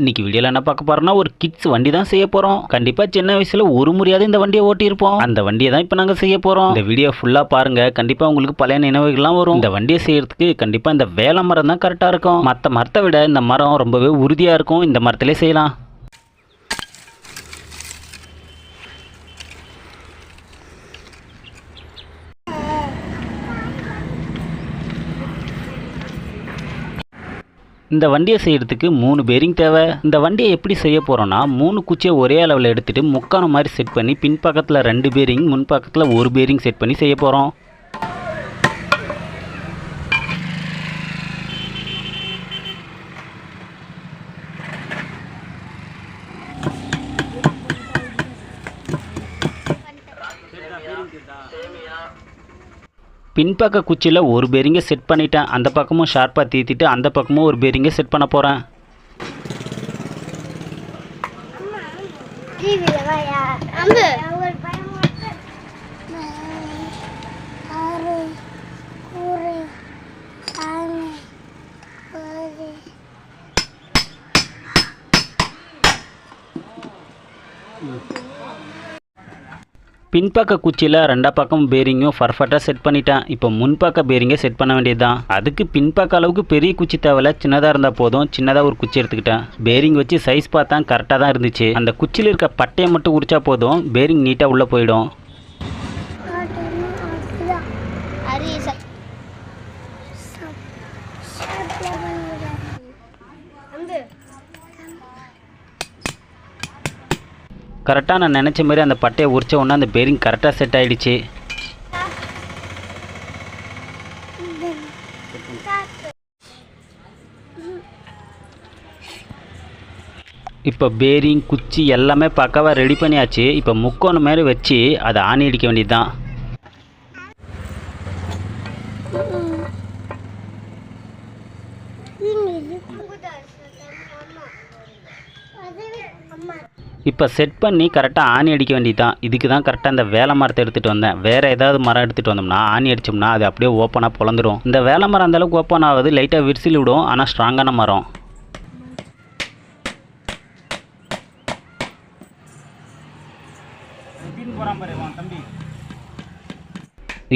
இன்னைக்கு வீடியோவில் என்ன பார்க்க போறோம்னா ஒரு கிட்ஸ் வண்டி தான் செய்ய போகிறோம் கண்டிப்பாக சின்ன வயசில் ஒரு முறையாவது இந்த வண்டியை ஓட்டியிருப்போம். அந்த வண்டியை தான் இப்போ நாங்கள் செய்ய போகிறோம் இந்த வீடியோ ஃபுல்லாக பாருங்க. கண்டிப்பாக உங்களுக்கு பழைய நினைவுகள்லாம் வரும். இந்த வண்டியை செய்யறதுக்கு கண்டிப்பாக இந்த வேலை மரம் தான் கரெக்டாக இருக்கும். மற்ற மரத்தை விட இந்த மரம் ரொம்பவே உறுதியாக இருக்கும். இந்த மரத்திலே செய்யலாம். இந்த வண்டியை செய்யறதுக்கு மூணு பேரிங் தேவை. இந்த வண்டியை எப்படி செய்ய போகிறோன்னா மூணு குச்சியை ஒரே அளவில் எடுத்துகிட்டு முக்கான மாதிரி செட் பண்ணி பின்பக்கத்தில் ரெண்டு பேரிங் முன்பக்கத்தில் ஒரு பேரிங் செட் பண்ணி செய்ய போகிறோம் பின்பக்க குச்சியில் ஒரு பேரிங்கை செட் பண்ணிட்டேன். அந்த பக்கமும் ஷார்ப்பாக தீத்திட்டு அந்த பக்கமும் ஒரு பேரிங்கை செட் பண்ண போகிறேன் டிவியில் பின்பக்க குச்சியில் ரெண்டா பக்கம் பேரிங்கும் பர்ஃபெக்டாக செட் பண்ணிட்டேன். இப்போ முன்பக்க பேரிங்கை செட் பண்ண வேண்டியது தான் அதுக்கு பின்பக்க அளவுக்கு பெரிய குச்சி தேவையில்ல. சின்னதாக இருந்தால் போதும். சின்னதாக ஒரு குச்சி எடுத்துக்கிட்டேன். பேரிங் வச்சு சைஸ் பார்த்தா கரெக்டாக தான் இருந்துச்சு. அந்த குச்சியில் இருக்க பட்டையை மட்டும் உரிச்சா போதும். பேரிங் நீட்டாக உள்ளே போயிடும். கரெக்டாக நான் நினச்ச மாதிரி அந்த பட்டையை உரிச்ச உடனே அந்த பேரிங் கரெக்டாக செட் ஆகிடுச்சு இப்போ பேரிங் குச்சி எல்லாமே பக்காவாக ரெடி பண்ணியாச்சு. இப்போ முக்கோணம் மாதிரி வச்சு அதை ஆணி அடிக்க வேண்டியது தான் அம்மா. இப்போ செட் பண்ணி கரெக்டாக ஆணி அடிக்க வேண்டியது தான் இதுக்கு தான் கரெக்டாக இந்த வேலை மரத்தை எடுத்துகிட்டு வந்தேன். வேறு ஏதாவது மரம் எடுத்துகிட்டு வந்தோம்னா ஆணி அடிச்சோம்னா அது அப்படியே ஓப்பனாக பிளந்துடும் இந்த வேலை மரம் அந்த அளவுக்கு ஓப்பன் ஆகுது லைட்டாக விரிசில் விடும் ஆனால் ஸ்ட்ராங்கான மரம்.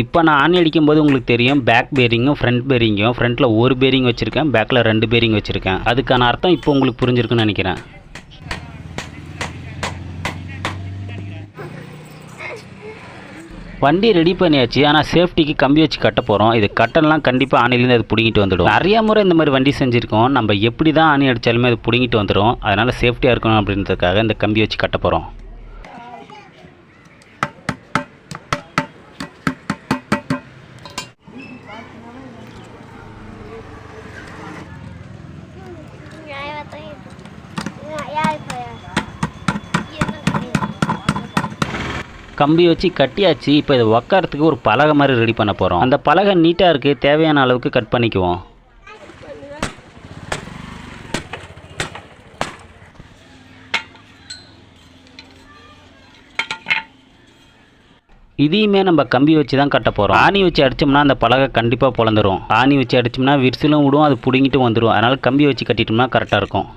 இப்போ நான் ஆணி அடிக்கும்போது உங்களுக்கு தெரியும் பேக் பேரிங்கும் ஃப்ரண்ட் பேரிங்கும் ஃப்ரண்ட்டில் ஒரு பேரிங் வச்சுருக்கேன் பேக்கில் ரெண்டு பேரிங் வச்சுருக்கேன். அதுக்கான அர்த்தம் இப்போ உங்களுக்கு புரிஞ்சிருக்குன்னு நினைக்கிறேன். வண்டி ரெடி பண்ணியாச்சு. ஆனால் சேஃப்டிக்கு கம்பி வச்சு கட்ட போகிறோம் இது கட்டன்லாம் கண்டிப்பாக ஆணிலேருந்து அது பிடிங்கிட்டு வந்துடும். நிறைய முறை இந்த மாதிரி வண்டி செஞ்சுருக்கோம். நம்ம எப்படி தான் ஆணி அடித்தாலுமே அது பிடிங்கிட்டு வந்துடும். அதனால் சேஃப்டியாக இருக்கணும் அப்படின்றதுக்காக இந்த கம்பி வச்சு கட்ட போகிறோம் கம்பி வச்சு கட்டியாச்சு இப்போ இது உக்காரத்துக்கு ஒரு பலகை மாதிரி ரெடி பண்ண போகிறோம் அந்த பலகை நீட்டாக இருக்குது தேவையான அளவுக்கு கட் பண்ணிக்குவோம். இதையுமே நம்ம கம்பி வச்சு தான் கட்ட போகிறோம் ஆணி வச்சு அடித்தோம்னா அந்த பலகை கண்டிப்பாக பிளந்துடும் ஆணி வச்சு அடித்தோம்னா விரிசலும் விடும் அது பிடுங்கிட்டு வந்துடும் அதனால் கம்பி வச்சு கட்டிட்டோம்னா கரெக்டாக இருக்கும்.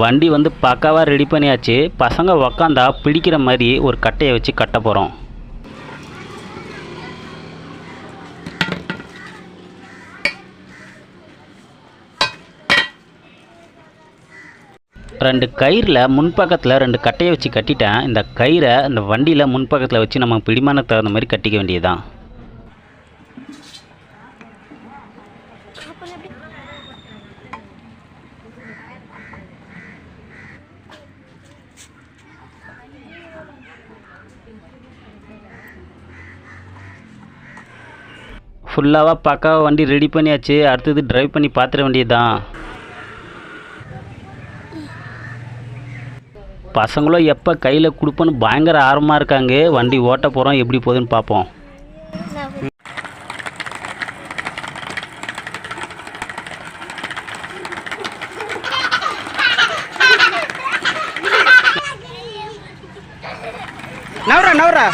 வண்டி வந்து பக்காவாக ரெடி பண்ணியாச்சு. பசங்க உக்காந்தா பிடிக்கிற மாதிரி ஒரு கட்டையை வச்சு கட்ட போகிறோம் ரெண்டு கயிறில் முன்பக்கத்தில் ரெண்டு கட்டையை வச்சு கட்டிட்டேன். இந்த கயிறை இந்த வண்டியில் முன்பக்கத்தில் வச்சு நம்ம பிடிமான தகுந்த மாதிரி கட்டிக்க வேண்டியதுதான். ஃபுல்லாக பக்காவாக வண்டி ரெடி பண்ணியாச்சு. அடுத்தது ட்ரைவ் பண்ணி பார்த்துட வேண்டியதுதான். பசங்களும் எப்போ கையில் கொடுப்போன்னு பயங்கர ஆர்வமாக இருக்காங்க. வண்டி ஓட்ட போகிறோம் எப்படி போகுதுன்னு பார்ப்போம் நவரா நவரா.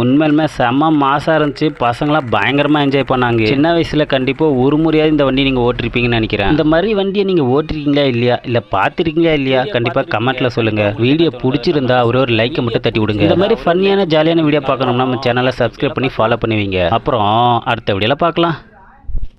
உண்மையிலுமே செம்ம மாசாக இருந்துச்சு. பசங்களாம் பயங்கரமாக என்ஜாய் பண்ணாங்க. சின்ன வயசில் கண்டிப்பாக ஒரு முறையாவது இந்த வண்டி நீங்கள் ஓட்டிருப்பீங்கன்னு நினைக்கிறேன். இந்த மாதிரி வண்டியை நீங்கள் ஓட்டிருக்கீங்களா இல்லையா? இல்லை பார்த்துருக்கீங்களா இல்லையா? கண்டிப்பாக கமெண்ட்டில் சொல்லுங்கள் வீடியோ பிடிச்சிருந்தா ஒரு ஒரு லைக்கை மட்டும் தட்டி விடுங்க. இந்த மாதிரி ஃபன்னியான ஜாலியான வீடியோ பார்க்கணும்னா நம்ம சேனலை சப்ஸ்கிரைப் பண்ணி ஃபாலோ பண்ணுவீங்க. அப்புறம் அடுத்த வீடியோவில் பார்க்கலாம்.